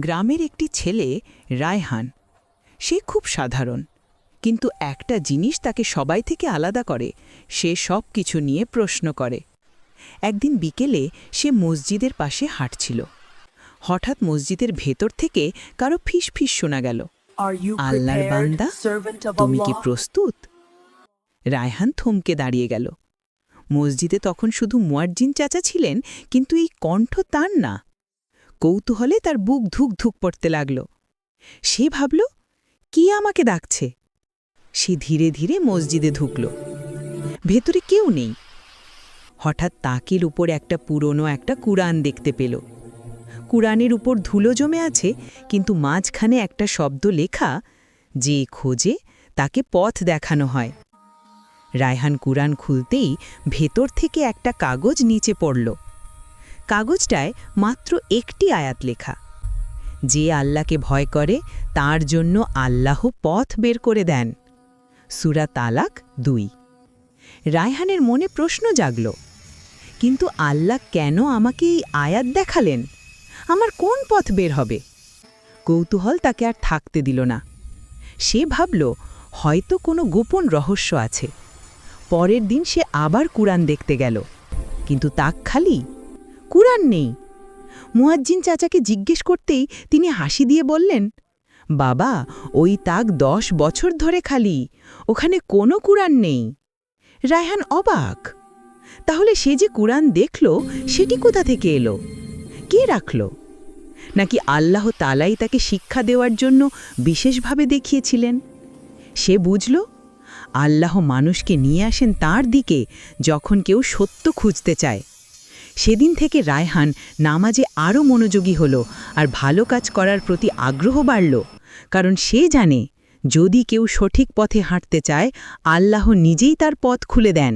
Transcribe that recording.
গ্রামের একটি ছেলে রায়হান। সে খুব সাধারণ কিন্তু একটা জিনিস তাকে সবাই থেকে আলাদা করে সে সব কিছু নিয়ে প্রশ্ন করে। একদিন বিকেলে সে মসজিদের পাশে হাঁটছিল। হঠাৎ মসজিদের ভেতর থেকে কারও ফিস ফিস শোনা গেল। আল্লাহর বান্দা? তুমি কি প্রস্তুত প্রস্তুত? রায়হান থমকে দাঁড়িয়ে গেল। মসজিদে তখন শুধু মুয়াজ্জিন চাচা ছিলেন কিন্তু এই কণ্ঠ তার না। কৌতূহলে তার বুক ধুক ধুক পড়তে লাগল। সে ভাবল, কি আমাকে ডাকছে? সে ধীরে ধীরে মসজিদে ঢুকল। ভেতরে কেউ নেই। হঠাৎ তাকের উপর একটা পুরনো একটা কুরআন দেখতে পেল। কুরআনের উপর ধুলো জমে আছে, কিন্তু মাঝখানে একটা শব্দ লেখা, যে খোঁজে, তাকে পথ দেখানো হয়। রায়হান কুরআন খুলতেই ভেতর থেকে একটা কাগজ নিচে পড়ল। কাগজটায় মাত্র একটি আয়াত লেখা। যে আল্লাহকে ভয় করে, তার জন্য আল্লাহ পথ বের করে দেন। সুরা তালাক দুই। রায়হানের মনে প্রশ্ন জাগল, কিন্তু আল্লাহ কেন আমাকে এই আয়াত দেখালেন? আমার কোন পথ বের হবে? কৌতূহল তাকে আর থাকতে দিল না। সে ভাবল, হয়তো কোনো গোপন রহস্য আছে। পরের দিন সে আবার কুরআন দেখতে গেল। কিন্তু তাক খালি কুরআন নেই। মুয়াজ্জিন চাচাকে জিজ্ঞেস করতেই তিনি হাসি দিয়ে বললেন, বাবা, ওই তাক দশ বছর ধরে খালি, ওখানে কোনো কুরআন নেই। রায়হান অবাক। তাহলে সে যে কুরআন দেখল, সেটি কোথা থেকে এলো? কে রাখল? নাকি আল্লাহ তালাই তাকে শিক্ষা দেওয়ার জন্য বিশেষভাবে দেখিয়েছিলেন? সে বুঝল, আল্লাহ মানুষকে নিয়ে আসেন তার দিকে যখন কেউ সত্য খুঁজতে চায়। সেদিন থেকে রায়হান নামাজে আরও মনোযোগী হল আর ভালো কাজ করার প্রতি আগ্রহ বাড়ল, কারণ সে জানে যদি কেউ সঠিক পথে হাঁটতে চায়, আল্লাহ নিজেই তার পথ খুলে দেন।